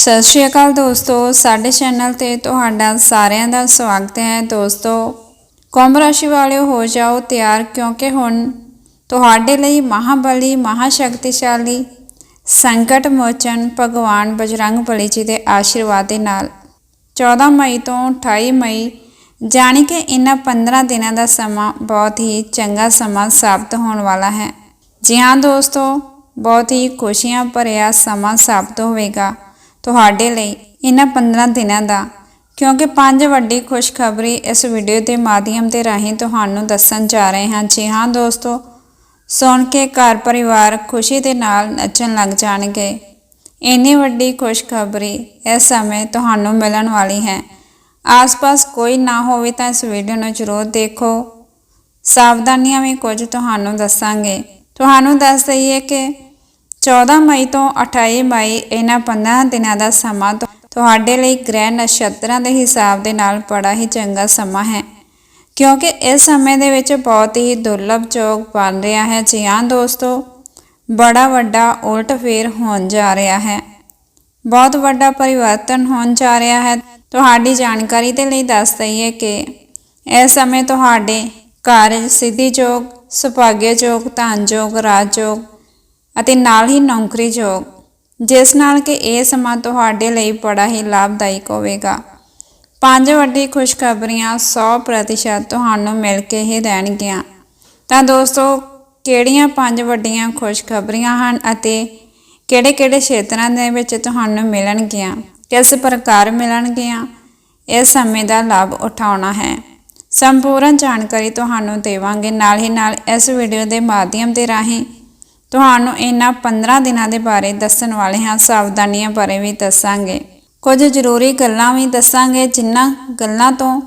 ਸਤਿ ਸ਼੍ਰੀ ਅਕਾਲ ਦੋਸਤੋ, ਸਾਡੇ ਚੈਨਲ ਤੇ ਤੁਹਾਡਾ ਸਾਰਿਆਂ ਦਾ ਸਵਾਗਤ ਹੈ। ਦੋਸਤੋ, ਕੁੰਭ ਰਾਸ਼ੀ ਵਾਲਿਓ, ਹੋ ਜਾਓ ਤਿਆਰ, ਕਿਉਂਕਿ ਹੁਣ ਤੁਹਾਡੇ ਲਈ ਮਹਾਬਲੀ, ਮਹਾਸ਼ਕਤੀਸ਼ਾਲੀ, ਸੰਕਟ ਮੋਚਨ ਭਗਵਾਨ ਬਜਰੰਗ ਬਲੀ ਜੀ ਦੇ ਆਸ਼ੀਰਵਾਦ ਦੇ ਨਾਲ 14 ਮਈ ਤੋਂ 28 ਮਈ, ਜਾਣੀ ਕਿ ਇਹਨਾਂ 15 ਦਿਨਾਂ ਦਾ ਸਮਾਂ ਬਹੁਤ ਹੀ ਚੰਗਾ ਸਮਾਂ ਸਾਬਤ ਹੋਣ ਵਾਲਾ ਹੈ। ਜੀ ਹਾਂ ਦੋਸਤੋ, ਬਹੁਤ ਹੀ ਖੁਸ਼ੀਆਂ ਭਰਿਆ ਸਮਾਂ ਸਾਬਤ ਹੋਵੇਗਾ। ਤੁਹਾਡੇ ਲਈ ਇਹਨਾਂ 15 ਦਿਨਾਂ ਦਾ। ਕਿਉਂਕਿ ਪੰਜ ਵੱਡੀ ਖੁਸ਼ਖਬਰੀ ਇਸ ਵੀਡੀਓ ਦੇ ਮਾਧਿਅਮ ਤੇ ਰਾਹੀਂ ਤੁਹਾਨੂੰ ਦੱਸਣ ਜਾ ਰਹੇ ਹਾਂ। ਜੀ ਹਾਂ ਦੋਸਤੋ, ਸੁਣ ਕੇ ਘਰ ਪਰਿਵਾਰ ਖੁਸ਼ੀ ਦੇ ਨਾਲ ਨੱਚਣ ਲੱਗ ਜਾਣਗੇ। ਇੰਨੀ ਵੱਡੀ ਖੁਸ਼ਖਬਰੀ ਇਸ ਸਮੇਂ ਤੁਹਾਨੂੰ ਮਿਲਣ ਵਾਲੀ ਹੈ। ਆਸ-ਪਾਸ ਕੋਈ ਨਾ ਹੋਵੇ ਤਾਂ ਇਸ ਵੀਡੀਓ ਨੂੰ ਜ਼ਰੂਰ ਦੇਖੋ। ਸਾਵਧਾਨੀਆਂ ਵੀ ਕੁਝ ਤੁਹਾਨੂੰ ਦੱਸਾਂਗੇ। ਤੁਹਾਨੂੰ ਦੱਸ ਦਈਏ ਕਿ 14 ਮਈ ਤੋਂ 28 ਮਈ ਇਹਨਾਂ 15 ਦਿਨਾਂ ਦਾ ਸਮਾਂ ਤੁਹਾਡੇ ਲਈ ਗ੍ਰਹਿ ਨਛੱਤਰਾਂ ਦੇ ਹਿਸਾਬ ਦੇ ਨਾਲ ਬੜਾ ਹੀ ਚੰਗਾ ਸਮਾਂ ਹੈ। ਕਿਉਂਕਿ ਇਸ ਸਮੇਂ ਦੇ ਵਿੱਚ ਬਹੁਤ ਹੀ ਦੁਰਲਭ ਯੋਗ ਬਣ ਰਿਹਾ ਹੈ। ਜੀ ਹਾਂ ਦੋਸਤੋ, ਬੜਾ ਵੱਡਾ ਉਲਟ ਫੇਰ ਹੋਣ ਜਾ ਰਿਹਾ ਹੈ। ਬਹੁਤ ਵੱਡਾ ਪਰਿਵਰਤਨ ਹੋਣ ਜਾ ਰਿਹਾ ਹੈ। ਤੁਹਾਡੀ ਜਾਣਕਾਰੀ ਦੇ ਲਈ ਦੱਸ ਦਈਏ ਕਿ ਇਸ ਸਮੇਂ ਤੁਹਾਡੇ ਕਾਰਜ ਸਿੱਧੀ ਯੋਗ ਸੁਭਾਗਿਆ ਯੋਗ, ਧਨ ਯੋਗ, ਰਾਜ ਯੋਗ ਅਤੇ ਨਾਲ ਹੀ ਨੌਕਰੀ ਯੋਗ, ਜਿਸ ਨਾਲ ਕਿ ਇਹ ਸਮਾਂ ਤੁਹਾਡੇ ਲਈ ਬੜਾ ਹੀ ਲਾਭਦਾਇਕ ਹੋਵੇਗਾ। ਪੰਜ ਵੱਡੀ ਖੁਸ਼ਖਬਰੀਆਂ 100% ਤੁਹਾਨੂੰ ਮਿਲ ਕੇ ਹੀ ਰਹਿਣਗੀਆਂ। ਤਾਂ ਦੋਸਤੋ, ਕਿਹੜੀਆਂ ਪੰਜ ਵੱਡੀਆਂ ਖੁਸ਼ਖਬਰੀਆਂ ਹਨ ਅਤੇ ਕਿਹੜੇ-ਕਿਹੜੇ ਖੇਤਰਾਂ ਦੇ ਵਿੱਚ ਤੁਹਾਨੂੰ ਮਿਲਣਗੀਆਂ? ਕਿਸ ਪ੍ਰਕਾਰ ਮਿਲਣਗੀਆਂ? ਇਸ ਸਮੇਂ ਦਾ ਲਾਭ ਉਠਾਉਣਾ ਹੈ। ਸੰਪੂਰਨ ਜਾਣਕਾਰੀ ਤੁਹਾਨੂੰ ਦੇਵਾਂਗੇ ਨਾਲ ਹੀ ਨਾਲ ਇਸ ਵੀਡੀਓ ਦੇ ਮਾਧਿਅਮ ਦੇ ਰਾਹੀਂ। ਤੁਹਾਨੂੰ ਇਹਨਾਂ 15 ਦਿਨਾਂ ਦੇ ਬਾਰੇ ਦੱਸਣ ਵਾਲੇ ਹਾਂ। ਸਾਵਧਾਨੀਆਂ ਬਾਰੇ ਵੀ ਦੱਸਾਂਗੇ। ਕੁਝ ਜ਼ਰੂਰੀ ਗੱਲਾਂ ਵੀ ਦੱਸਾਂਗੇ ਜਿਨ੍ਹਾਂ ਗੱਲਾਂ ਤੋਂ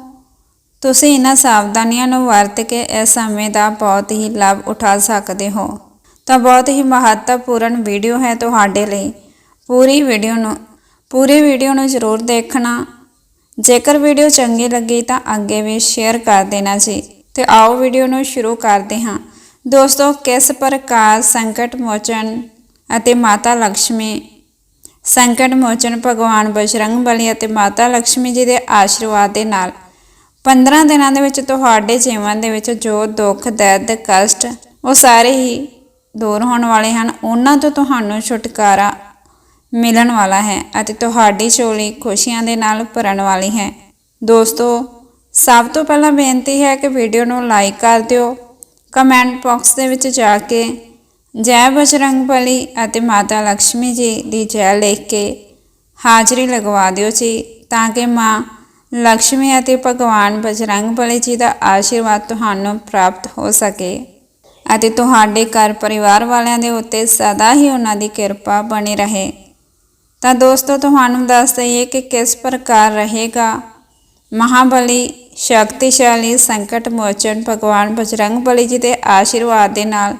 ਤੁਸੀਂ ਇਹਨਾਂ ਸਾਵਧਾਨੀਆਂ ਨੂੰ ਵਰਤ ਕੇ ਇਸ ਸਮੇਂ ਦਾ ਬਹੁਤ ਹੀ ਲਾਭ ਉਠਾ ਸਕਦੇ ਹੋ। ਤਾਂ ਬਹੁਤ ਹੀ ਮਹੱਤਵਪੂਰਨ ਵੀਡੀਓ ਹੈ ਤੁਹਾਡੇ ਲਈ। ਪੂਰੀ ਵੀਡੀਓ ਨੂੰ, ਪੂਰੀ ਵੀਡੀਓ ਨੂੰ ਜ਼ਰੂਰ ਦੇਖਣਾ। ਜੇਕਰ ਵੀਡੀਓ ਚੰਗੀ ਲੱਗੀ ਤਾਂ ਅੱਗੇ ਵੀ ਸ਼ੇਅਰ ਕਰ ਦੇਣਾ ਜੀ। ਤੇ ਆਓ ਵੀਡੀਓ ਨੂੰ ਸ਼ੁਰੂ ਕਰਦੇ ਹਾਂ। ਦੋਸਤੋ, ਕਿਸ ਪ੍ਰਕਾਰ ਸੰਕਟ ਮੋਚਨ ਅਤੇ ਮਾਤਾ ਲక్ష్ਮੀ ਸੰਕਟ ਮੋਚਨ ਭਗਵਾਨ ਬਜਰੰਗਬਲੀ ਅਤੇ ਮਾਤਾ ਲక్ష్ਮੀ ਜੀ ਦੇ ਆਸ਼ੀਰਵਾਦ ਦੇ ਨਾਲ 15 ਦਿਨਾਂ ਦੇ ਵਿੱਚ ਤੁਹਾਡੇ ਜੀਵਨ ਦੇ ਵਿੱਚ ਜੋ ਦੁੱਖ, ਦਰਦ, ਕਸ਼ਟ ਉਹ ਸਾਰੇ ਹੀ ਦੂਰ ਹੋਣ ਵਾਲੇ ਹਨ। ਉਹਨਾਂ ਤੋਂ ਤੁਹਾਨੂੰ ਛੁਟਕਾਰਾ ਮਿਲਣ ਵਾਲਾ ਹੈ ਅਤੇ ਤੁਹਾਡੀ ਝੋਲੀ ਖੁਸ਼ੀਆਂ ਦੇ ਨਾਲ ਭਰਨ ਵਾਲੀ ਹੈ। ਦੋਸਤੋ, ਸਭ ਤੋਂ ਪਹਿਲਾਂ ਬੇਨਤੀ ਹੈ ਕਿ ਵੀਡੀਓ ਨੂੰ ਲਾਈਕ ਕਰ ਦਿਓ ਕਮੈਂਟ ਬਾਕਸ ਦੇ ਵਿੱਚ ਜਾ ਕੇ ਜੈ ਬਜਰੰਗ ਬਲੀ ਅਤੇ ਮਾਤਾ ਲక్ష్ਮੀ ਜੀ ਦੀ ਜੈ ਲਿਖ ਕੇ ਹਾਜ਼ਰੀ ਲਗਵਾ ਦਿਓ ਜੀ, ਤਾਂ ਕਿ ਮਾਂ ਲక్ష్ਮੀ ਅਤੇ ਭਗਵਾਨ ਬਜਰੰਗ ਬਲੀ ਜੀ ਦਾ ਆਸ਼ੀਰਵਾਦ ਤੁਹਾਨੂੰ ਪ੍ਰਾਪਤ ਹੋ ਸਕੇ ਅਤੇ ਤੁਹਾਡੇ ਘਰ ਪਰਿਵਾਰ ਵਾਲਿਆਂ ਦੇ ਉੱਤੇ ਸਦਾ ਹੀ ਉਹਨਾਂ ਦੀ ਕਿਰਪਾ ਬਣੀ ਰਹੇ। ਤਾਂ ਦੋਸਤੋ, ਤੁਹਾਨੂੰ ਦੱਸ ਦਈਏ ਕਿ ਕਿਸ ਪ੍ਰਕਾਰ ਰਹੇਗਾ ਮਹਾਬਲੀ ਸ਼ਕਤੀਸ਼ਾਲੀ ਸੰਕਟ ਮੋਚਨ ਭਗਵਾਨ ਬਜਰੰਗ ਬਲੀ ਜੀ ਦੇ ਆਸ਼ੀਰਵਾਦ ਦੇ ਨਾਲ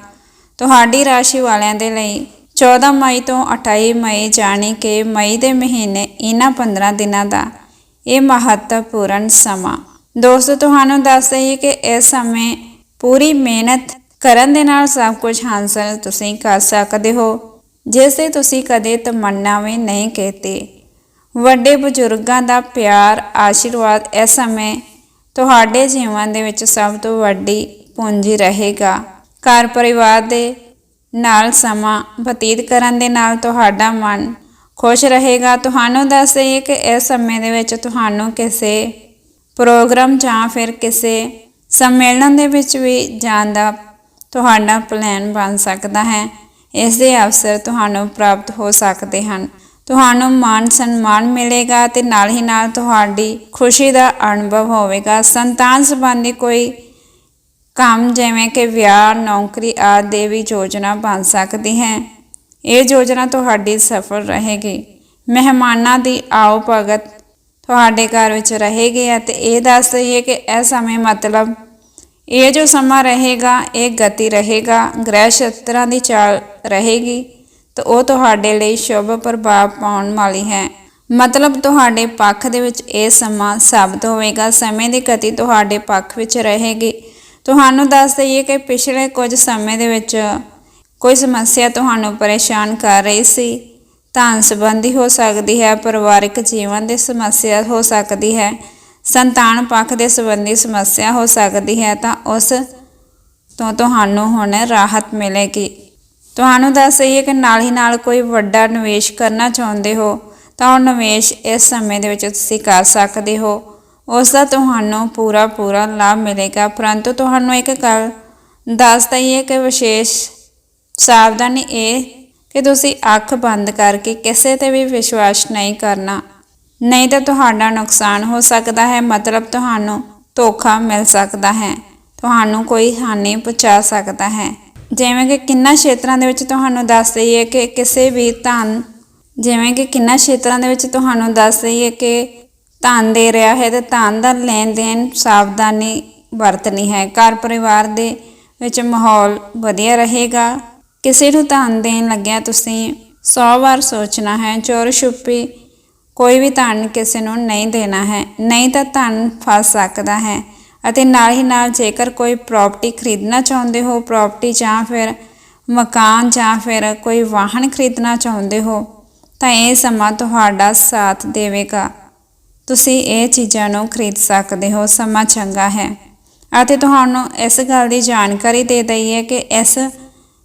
ਤੁਹਾਡੀ ਰਾਸ਼ੀ ਵਾਲਿਆਂ ਦੇ ਲਈ 14 ਮਈ ਤੋਂ 28 ਮਈ ਜਾਣੀ ਕਿ ਮਈ ਦੇ ਮਹੀਨੇ ਇਹਨਾਂ 15 ਦਿਨਾਂ ਦਾ ਇਹ ਮਹੱਤਵਪੂਰਨ ਸਮਾਂ। ਦੋਸਤੋ, ਤੁਹਾਨੂੰ ਦੱਸ ਦਈਏ ਕਿ ਇਸ ਸਮੇਂ ਪੂਰੀ ਮਿਹਨਤ ਕਰਨ ਦੇ ਨਾਲ ਸਭ ਕੁਝ ਹਾਸਲ ਤੁਸੀਂ ਕਰ ਸਕਦੇ ਹੋ। ਜਿਸ 'ਤੇ ਤੁਸੀਂ ਕਦੇ ਤਮੰਨਾ ਵੀ ਨਹੀਂ ਕੀਤੀ। ਵੱਡੇ ਬਜ਼ੁਰਗਾਂ ਦਾ ਪਿਆਰ, ਆਸ਼ੀਰਵਾਦ ਇਸ ਸਮੇਂ ਤੁਹਾਡੇ ਜੀਵਨ ਦੇ ਵਿੱਚ ਸਭ ਤੋਂ ਵੱਡੀ ਪੂੰਜੀ ਰਹੇਗਾ। ਘਰ ਪਰਿਵਾਰ ਦੇ ਨਾਲ ਸਮਾਂ ਬਤੀਤ ਕਰਨ ਦੇ ਨਾਲ ਤੁਹਾਡਾ ਮਨ ਖੁਸ਼ ਰਹੇਗਾ। ਤੁਹਾਨੂੰ ਦੱਸ ਦਈਏ ਕਿ ਇਸ ਸਮੇਂ ਦੇ ਵਿੱਚ ਤੁਹਾਨੂੰ ਕਿਸੇ ਪ੍ਰੋਗਰਾਮ ਜਾਂ ਫਿਰ ਕਿਸੇ ਸੰਮੇਲਨ ਦੇ ਵਿੱਚ ਵੀ ਜਾਣ ਦਾ ਤੁਹਾਡਾ ਪਲਾਨ ਬਣ ਸਕਦਾ ਹੈ। ਇਸ ਦੇ ਅਵਸਰ ਤੁਹਾਨੂੰ ਪ੍ਰਾਪਤ ਹੋ ਸਕਦੇ ਹਨ। ਤੁਹਾਨੂੰ ਮਾਨ ਸਨਮਾਨ ਮਿਲੇਗਾ ਤੇ ਨਾਲ ਹੀ ਨਾਲ ਤੁਹਾਡੀ ਖੁਸ਼ੀ ਦਾ ਅਨੁਭਵ ਹੋਵੇਗਾ। ਸੰਤਾਨ ਸੰਬੰਧੀ ਕੋਈ ਕੰਮ ਜਿਵੇਂ ਕਿ ਵਿਆਹ, ਨੌਕਰੀ ਆਦਿ ਦੀ ਵੀ ਯੋਜਨਾ ਬਣ ਸਕਦੀ ਹੈ। ਇਹ ਯੋਜਨਾ ਤੁਹਾਡੀ ਸਫਲ ਰਹੇਗੀ। ਮਹਿਮਾਨਾਂ ਦੀ ਆਓ ਭਗਤ ਤੁਹਾਡੇ ਘਰ ਵਿੱਚ ਰਹੇਗੀ ਅਤੇ ਇਹ ਦੱਸ ਦਈਏ ਕਿ ਇਹ ਸਮੇਂ ਮਤਲਬ ਇਹ ਜੋ ਸਮਾਂ ਰਹੇਗਾ, ਇਹ ਗਤੀ ਰਹੇਗਾ, ਗ੍ਰਹਿ ਸ਼ਤਰਾਂ ਦੀ ਚਾਲ ਰਹੇਗੀ। ਤਾਂ ਉਹ ਤੁਹਾਡੇ ਲਈ ਸ਼ੁਭ ਪ੍ਰਭਾਵ ਪਾਉਣ ਵਾਲੀ ਹੈ। ਮਤਲਬ ਤੁਹਾਡੇ ਪੱਖ ਦੇ ਵਿੱਚ ਇਹ ਸਮਾਂ ਸਾਬਤ ਹੋਵੇਗਾ, ਸਮੇਂ ਦੀ ਗਤੀ ਤੁਹਾਡੇ ਪੱਖ ਵਿੱਚ ਰਹੇਗੀ। ਤੁਹਾਨੂੰ ਦੱਸ ਦਈਏ ਕਿ ਪਿਛਲੇ ਕੁਝ ਸਮੇਂ ਦੇ ਵਿੱਚ ਕੋਈ ਸਮੱਸਿਆ ਤੁਹਾਨੂੰ ਪਰੇਸ਼ਾਨ ਕਰ ਰਹੀ ਸੀ। ਧਨ ਸੰਬੰਧੀ ਹੋ ਸਕਦੀ ਹੈ, ਪਰਿਵਾਰਕ ਜੀਵਨ ਦੀ ਸਮੱਸਿਆ ਹੋ ਸਕਦੀ ਹੈ, ਸੰਤਾਨ ਪੱਖ ਦੇ ਸੰਬੰਧੀ ਸਮੱਸਿਆ ਹੋ ਸਕਦੀ ਹੈ ਤਾਂ ਉਸ ਤੋਂ ਤੁਹਾਨੂੰ ਹੁਣ ਰਾਹਤ ਮਿਲੇਗੀ। ਤੁਹਾਨੂੰ ਦੱਸ ਦਈਏ ਕਿ ਨਾਲ ਹੀ ਨਾਲ ਕੋਈ ਵੱਡਾ ਨਿਵੇਸ਼ ਕਰਨਾ ਚਾਹੁੰਦੇ ਹੋ, ਤਾਂ ਉਹ ਨਿਵੇਸ਼ ਇਸ ਸਮੇਂ ਦੇ ਵਿੱਚ ਤੁਸੀਂ ਕਰ ਸਕਦੇ ਹੋ। ਉਸ ਦਾ ਤੁਹਾਨੂੰ ਪੂਰਾ ਪੂਰਾ ਲਾਭ ਮਿਲੇਗਾ। ਪਰੰਤੂ ਤੁਹਾਨੂੰ ਇੱਕ ਗੱਲ ਦੱਸ ਦਈਏ ਕਿ ਵਿਸ਼ੇਸ਼ ਸਾਵਧਾਨੀ ਇਹ ਕਿ ਤੁਸੀਂ ਅੱਖ ਬੰਦ ਕਰਕੇ ਕਿਸੇ ਤੇ ਵੀ ਵਿਸ਼ਵਾਸ ਨਹੀਂ ਕਰਨਾ। ਨਹੀਂ ਤਾਂ ਤੁਹਾਡਾ ਨੁਕਸਾਨ ਹੋ ਸਕਦਾ ਹੈ, ਮਤਲਬ ਤੁਹਾਨੂੰ ਧੋਖਾ ਮਿਲ ਸਕਦਾ ਹੈ। ਤੁਹਾਨੂੰ ਕੋਈ ਹਾਨੀ ਪਹੁੰਚਾ ਸਕਦਾ ਹੈ। ਜਿਵੇਂ ਕਿ ਕਿੰਨਾ ਖੇਤਰਾਂ ਦੇ ਵਿੱਚ ਤੁਹਾਨੂੰ ਦੱਸ ਦਈਏ ਕਿ ਕਿਸੇ ਵੀ ਧਨ, ਜਿਵੇਂ ਕਿ ਕਿੰਨਾ ਖੇਤਰਾਂ ਦੇ ਵਿੱਚ ਤੁਹਾਨੂੰ ਦੱਸ ਦਈਏ ਕਿ ਧਨ ਦੇ ਰਿਹਾ ਹੈ ਤੇ ਧਨ ਦਾ ਲੈਣ ਦੇਣ ਸਾਵਧਾਨੀ ਵਰਤਣੀ ਹੈ। ਘਰ ਪਰਿਵਾਰ ਦੇ ਵਿੱਚ ਮਾਹੌਲ ਵਧੀਆ ਰਹੇਗਾ। ਕਿਸੇ ਨੂੰ ਧਨ ਦੇਣ ਲੱਗਿਆ ਤੁਸੀਂ 100 ਵਾਰ ਸੋਚਣਾ ਹੈ ਚੋਰ ਛੁਪੀ ਕੋਈ ਵੀ ਧਨ ਕਿਸੇ ਨੂੰ ਨਹੀਂ ਦੇਣਾ ਹੈ। ਨਹੀਂ ਤਾਂ ਧਨ ਫਸ ਸਕਦਾ ਹੈ। ਅਤੇ ਨਾਲ ਹੀ ਨਾਲ ਜੇਕਰ ਕੋਈ ਪ੍ਰਾਪਰਟੀ ਖਰੀਦਣਾ ਚਾਹੁੰਦੇ ਹੋ ਪ੍ਰਾਪਰਟੀ ਜਾਂ ਫਿਰ ਮਕਾਨ ਜਾਂ ਫਿਰ ਕੋਈ ਵਾਹਨ ਖਰੀਦਣਾ ਚਾਹੁੰਦੇ ਹੋ, ਤਾਂ ਇਹ ਸਮਾਂ ਤੁਹਾਡਾ ਸਾਥ ਦੇਵੇਗਾ। ਤੁਸੀਂ ਇਹ ਚੀਜ਼ਾਂ ਨੂੰ ਖਰੀਦ ਸਕਦੇ ਹੋ, ਸਮਾਂ ਚੰਗਾ ਹੈ। ਅਤੇ ਤੁਹਾਨੂੰ ਇਸ ਗੱਲ ਦੀ ਜਾਣਕਾਰੀ ਦੇ ਦਈਏ ਕਿ ਇਸ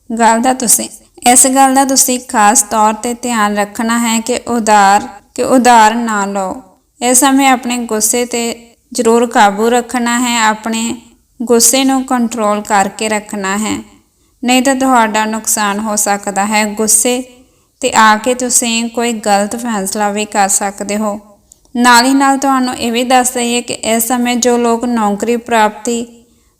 ਗੱਲ ਦਾ ਤੁਸੀਂ, ਇਸ ਗੱਲ ਦਾ ਤੁਸੀਂ ਖਾਸ ਤੌਰ ਤੇ ਧਿਆਨ ਰੱਖਣਾ ਹੈ ਕਿ ਉਧਾਰ ਕਿ ਉਧਾਰ ਨਾ ਲਓ। ਇਸ ਸਮੇਂ ਆਪਣੇ ਗੁੱਸੇ ਤੇ ਜ਼ਰੂਰ ਕਾਬੂ ਰੱਖਣਾ ਹੈ, ਆਪਣੇ ਗੁੱਸੇ ਨੂੰ ਕੰਟਰੋਲ ਕਰਕੇ ਰੱਖਣਾ ਹੈ। ਨਹੀਂ ਤਾਂ ਤੁਹਾਡਾ ਨੁਕਸਾਨ ਹੋ ਸਕਦਾ ਹੈ ਗੁੱਸੇ ਤੇ ਆ ਕੇ ਤੁਸੀਂ ਕੋਈ ਗਲਤ ਫੈਸਲਾ ਵੀ ਕਰ ਸਕਦੇ ਹੋ। ਨਾਲ ਹੀ ਨਾਲ ਤੁਹਾਨੂੰ ਇਹ ਵੀ ਦੱਸ ਦਈਏ ਕਿ ਇਸ ਸਮੇਂ ਜੋ ਲੋਕ ਨੌਕਰੀ ਪ੍ਰਾਪਤੀ,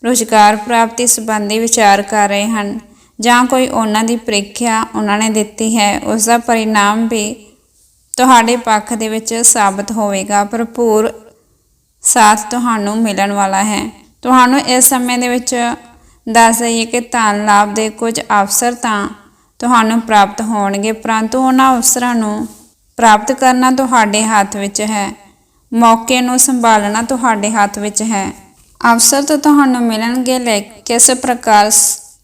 ਰੁਜ਼ਗਾਰ ਪ੍ਰਾਪਤੀ ਸੰਬੰਧੀ ਵਿਚਾਰ ਕਰ ਰਹੇ ਹਨ ਜਾਂ ਕੋਈ ਉਹਨਾਂ ਦੀ ਪ੍ਰੀਖਿਆ ਉਹਨਾਂ ਨੇ ਦਿੱਤੀ ਹੈ ਉਸ ਦਾ ਪਰਿਣਾਮ ਵੀ ਤੁਹਾਡੇ ਪੱਖ ਦੇ ਵਿੱਚ ਸਾਬਤ ਹੋਵੇਗਾ। ਭਰਪੂਰ ਸਾਥ ਤੁਹਾਨੂੰ ਮਿਲਣ ਵਾਲਾ ਹੈ। ਤੁਹਾਨੂੰ ਇਸ ਸਮੇਂ ਦੇ ਵਿੱਚ ਦੱਸ ਦਈਏ ਕਿ ਧਨ ਲਾਭ ਦੇ ਕੁਝ ਅਵਸਰ ਤਾਂ ਤੁਹਾਨੂੰ ਪ੍ਰਾਪਤ ਹੋਣਗੇ, ਪਰੰਤੂ ਉਹਨਾਂ ਅਵਸਰਾਂ ਨੂੰ ਪ੍ਰਾਪਤ ਕਰਨਾ ਤੁਹਾਡੇ ਹੱਥ ਵਿੱਚ ਹੈ। ਮੌਕੇ ਨੂੰ ਸੰਭਾਲਣਾ ਤੁਹਾਡੇ ਹੱਥ ਵਿੱਚ ਹੈ। ਅਵਸਰ ਤਾਂ ਤੁਹਾਨੂੰ ਮਿਲਣਗੇ ਲੈ ਕਿਸ ਪ੍ਰਕਾਰ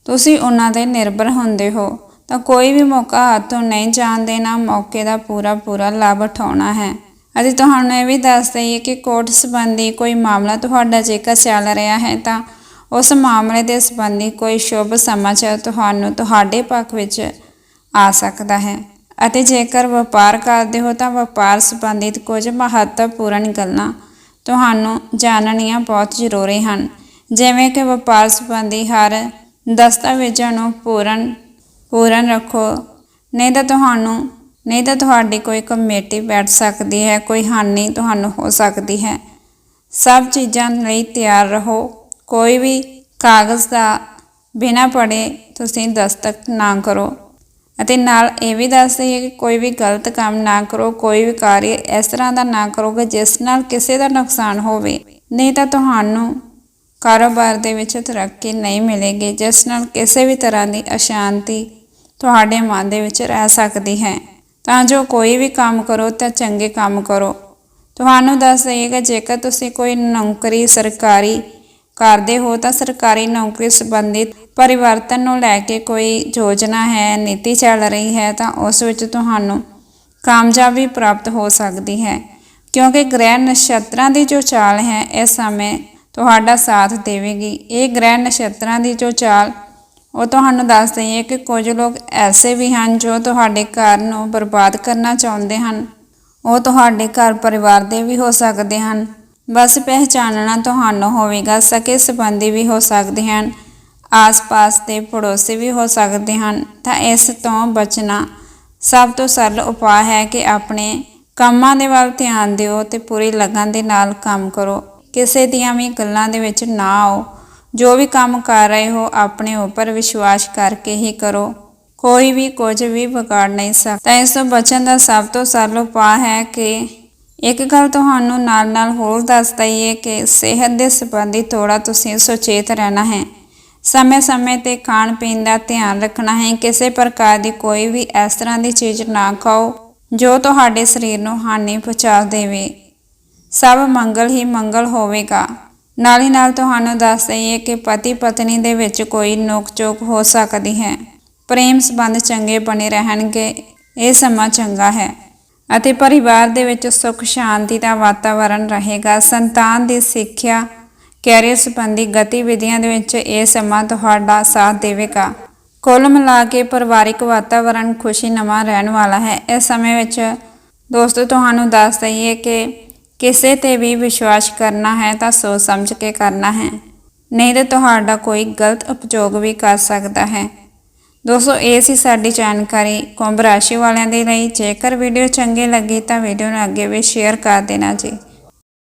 ਤੁਸੀਂ ਉਹਨਾਂ ਤੇ ਨਿਰਭਰ ਹੁੰਦੇ ਹੋ, ਤਾਂ ਕੋਈ ਵੀ ਮੌਕਾ ਹੱਥੋਂ ਨਹੀਂ ਜਾਣ ਦੇਣਾ, ਮੌਕੇ ਦਾ ਪੂਰਾ ਪੂਰਾ ਲਾਭ ਉਠਾਉਣਾ ਹੈ। ਅਤੇ ਤੁਹਾਨੂੰ ਇਹ ਵੀ ਦੱਸ ਦਈਏ ਕਿ ਕੋਰਟ ਸੰਬੰਧੀ ਕੋਈ ਮਾਮਲਾ ਤੁਹਾਡਾ ਜੇਕਰ ਚੱਲ ਰਿਹਾ ਹੈ ਤਾਂ ਉਸ ਮਾਮਲੇ ਦੇ ਸੰਬੰਧੀ ਕੋਈ ਸ਼ੁਭ ਸਮਾਚਾਰ ਤੁਹਾਨੂੰ ਤੁਹਾਡੇ ਪੱਖ ਵਿੱਚ ਆ ਸਕਦਾ ਹੈ। ਅਤੇ ਜੇਕਰ ਵਪਾਰ ਕਰਦੇ ਹੋ ਤਾਂ ਵਪਾਰ ਸੰਬੰਧਿਤ ਕੁਝ ਮਹੱਤਵਪੂਰਨ ਗੱਲਾਂ ਤੁਹਾਨੂੰ ਜਾਣਨੀਆਂ ਬਹੁਤ ਜ਼ਰੂਰੀ ਹਨ। ਜਿਵੇਂ ਕਿ ਵਪਾਰ ਸੰਬੰਧੀ ਹਰ ਦਸਤਾਵੇਜ਼ਾਂ ਨੂੰ ਪੂਰਨ ਪੂਰਨ ਰੱਖੋ। ਨਹੀਂ ਤਾਂ ਤੁਹਾਨੂੰ ਨਹੀਂ ਤਾਂ ਤੁਹਾਡੀ ਕੋਈ ਕਮੇਟੀ ਬੈਠ ਸਕਦੀ ਹੈ, ਕੋਈ ਹਾਨੀ ਤੁਹਾਨੂੰ ਹੋ ਸਕਦੀ ਹੈ। ਸਭ ਚੀਜ਼ਾਂ ਲਈ ਤਿਆਰ ਰਹੋ। ਕੋਈ ਵੀ ਕਾਗਜ਼ ਦਾ ਬਿਨਾਂ ਪੜ੍ਹੇ ਤੁਸੀਂ ਦਸਤਖਤ ਨਾ ਕਰੋ। ਅਤੇ ਨਾਲ ਇਹ ਵੀ ਦੱਸ ਦਈਏ ਕਿ ਕੋਈ ਵੀ ਗਲਤ ਕੰਮ ਨਾ ਕਰੋ, ਕੋਈ ਵੀ ਕਾਰਜ ਇਸ ਤਰ੍ਹਾਂ ਦਾ ਨਾ ਕਰੋਗੇ ਜਿਸ ਨਾਲ ਕਿਸੇ ਦਾ ਨੁਕਸਾਨ ਹੋਵੇ। ਨਹੀਂ ਤਾਂ ਤੁਹਾਨੂੰ ਕਾਰੋਬਾਰ ਦੇ ਵਿੱਚ ਤਰੱਕੀ ਨਹੀਂ ਮਿਲੇਗੀ, ਜਿਸ ਨਾਲ ਕਿਸੇ ਵੀ ਤਰ੍ਹਾਂ ਦੀ ਅਸ਼ਾਂਤੀ ਤੁਹਾਡੇ ਮਨ ਦੇ ਵਿੱਚ ਰਹਿ ਸਕਦੀ ਹੈ। ਤਾਂ ਜੋ ਕੋਈ ਵੀ ਕੰਮ ਕਰੋ ਤਾਂ ਚੰਗੇ ਕੰਮ ਕਰੋ। ਤੁਹਾਨੂੰ ਦੱਸ ਦਈਏ ਕਿ ਜੇਕਰ ਤੁਸੀਂ ਕੋਈ ਨੌਕਰੀ ਸਰਕਾਰੀ ਕਰਦੇ ਹੋ ਤਾਂ ਸਰਕਾਰੀ ਨੌਕਰੀ ਸੰਬੰਧਿਤ ਪਰਿਵਰਤਨ ਨੂੰ ਲੈ ਕੇ ਕੋਈ ਯੋਜਨਾ ਹੈ, ਨੀਤੀ ਚੱਲ ਰਹੀ ਹੈ ਤਾਂ ਉਸ ਵਿੱਚ ਤੁਹਾਨੂੰ ਕਾਮਯਾਬੀ ਪ੍ਰਾਪਤ ਹੋ ਸਕਦੀ ਹੈ। ਕਿਉਂਕਿ ਗ੍ਰਹਿ ਨਛੱਤਰਾਂ ਦੀ ਜੋ ਚਾਲ ਹੈ, ਇਸ ਸਮੇਂ ਤੁਹਾਡਾ ਸਾਥ ਦੇਵੇਗੀ। ਇਹ ਗ੍ਰਹਿ ਨਛੱਤਰਾਂ ਦੀ ਜੋ ਚਾਲ ਉਹ ਤੁਹਾਨੂੰ ਦੱਸ ਦਈਏ ਕਿ ਕੁਝ ਲੋਕ ਐਸੇ ਵੀ ਹਨ ਜੋ ਤੁਹਾਡੇ ਘਰ ਨੂੰ ਬਰਬਾਦ ਕਰਨਾ ਚਾਹੁੰਦੇ ਹਨ। ਉਹ ਤੁਹਾਡੇ ਘਰ ਪਰਿਵਾਰ ਦੇ ਵੀ ਹੋ ਸਕਦੇ ਹਨ। ਬਸ ਪਹਿਚਾਨਣਾ ਤੁਹਾਨੂੰ ਹੋਵੇਗਾ, ਸਕੇ ਸੰਬੰਧੀ ਵੀ ਹੋ ਸਕਦੇ ਹਨ, ਆਸ-ਪਾਸ ਦੇ ਪੜੋਸੀ ਵੀ ਹੋ ਸਕਦੇ ਹਨ। ਤਾਂ ਇਸ ਤੋਂ ਬਚਣਾ ਸਭ ਤੋਂ ਸਰਲ ਉਪਾਅ ਹੈ ਕਿ ਆਪਣੇ ਕੰਮਾਂ ਦੇ ਵੱਲ ਧਿਆਨ ਦਿਓ ਤੇ ਪੂਰੀ ਲਗਨ ਦੇ ਨਾਲ ਕੰਮ ਕਰੋ। ਕਿਸੇ ਦੀਆਂ ਵੀ ਗੱਲਾਂ ਦੇ ਵਿੱਚ ਨਾ ਆਓ। ਜੋ ਵੀ ਕੰਮ ਕਰ ਰਹੇ ਹੋ, ਆਪਣੇ ਉੱਪਰ ਵਿਸ਼ਵਾਸ ਕਰਕੇ ਹੀ ਕਰੋ। ਕੋਈ ਵੀ ਕੁਝ ਵੀ ਵਿਗਾੜ ਨਹੀਂ ਸਕਦਾ। ਇਸ ਤੋਂ ਬਚਣ ਦਾ ਸਭ ਤੋਂ ਸਰਲ ਉਪਾਅ ਹੈ ਕਿ ਇੱਕ ਗੱਲ ਤੁਹਾਨੂੰ ਨਾਲ-ਨਾਲ ਹੋਰ ਦੱਸ ਦਈਏ ਕਿ ਸਿਹਤ ਦੇ ਸੰਬੰਧੀ ਥੋੜਾ ਤੁਸੀਂ ਸੁਚੇਤ ਰਹਿਣਾ ਹੈ। ਸਮੇਂ-ਸਮੇਂ ਤੇ ਖਾਣ ਪੀਣ ਦਾ ਧਿਆਨ ਰੱਖਣਾ ਹੈ। ਕਿਸੇ ਪ੍ਰਕਾਰ ਦੀ ਕੋਈ ਵੀ ਇਸ ਤਰ੍ਹਾਂ ਦੀ ਚੀਜ਼ ਨਾ ਖਾਓ, ਜੋ ਤੁਹਾਡੇ ਸਰੀਰ ਨੂੰ ਹਾਨੀ ਪਹੁੰਚਾ ਦੇਵੇ। ਸਭ ਮੰਗਲ ਹੀ ਮੰਗਲ ਹੋਵੇਗਾ। ਨਾਲ ਹੀ ਨਾਲ ਤੁਹਾਨੂੰ ਦੱਸ ਦਈਏ ਕਿ ਪਤੀ ਪਤਨੀ ਦੇ ਵਿੱਚ ਕੋਈ ਨੋਕ-ਝੋਕ ਹੋ ਸਕਦੀ ਹੈ। ਪ੍ਰੇਮ ਸੰਬੰਧ ਚੰਗੇ ਬਣੇ ਰਹਿਣਗੇ, ਇਹ ਸਮਾਂ ਚੰਗਾ ਹੈ ਅਤੇ ਪਰਿਵਾਰ ਦੇ ਵਿੱਚ ਸੁੱਖ, ਸ਼ਾਂਤੀ ਦਾ ਵਾਤਾਵਰਣ ਰਹੇਗਾ। ਸੰਤਾਨ ਦੀ ਸਿੱਖਿਆ, ਕੈਰੀਅਰ ਸੰਬੰਧੀ ਗਤੀਵਿਧੀਆਂ ਦੇ ਵਿੱਚ ਇਹ ਸਮਾਂ ਤੁਹਾਡਾ ਸਾਥ ਦੇਵੇਗਾ। ਕੁੱਲ ਮਿਲਾ ਕੇ ਪਰਿਵਾਰਿਕ ਵਾਤਾਵਰਣ ਨਵਾਂ ਰਹਿਣ ਵਾਲਾ ਹੈ। ਇਸ ਸਮੇਂ ਵਿੱਚ ਦੋਸਤੋ, ਤੁਹਾਨੂੰ ਦੱਸ ਦਈਏ ਕਿ ਕਿਸੇ ਤੇ ਵੀ ਵਿਸ਼ਵਾਸ ਕਰਨਾ ਹੈ ਤਾਂ ਸੋਚ ਸਮਝ ਕੇ ਕਰਨਾ ਹੈ। ਨਹੀਂ ਤਾਂ ਤੁਹਾਡਾ ਕੋਈ ਗਲਤ ਉਪਯੋਗ ਵੀ ਕਰ ਸਕਦਾ ਹੈ। ਦੋਸਤੋ, ਇਹ ਸੀ ਸਾਡੀ ਜਾਣਕਾਰੀ ਕੁੰਭ ਰਾਸ਼ੀ ਵਾਲਿਆਂ ਦੇ ਲਈ। ਜੇਕਰ ਵੀਡੀਓ ਚੰਗੀ ਲੱਗੀ ਤਾਂ ਵੀਡੀਓ ਨੂੰ ਅੱਗੇ ਵੀ ਸ਼ੇਅਰ ਕਰ ਦੇਣਾ ਜੀ।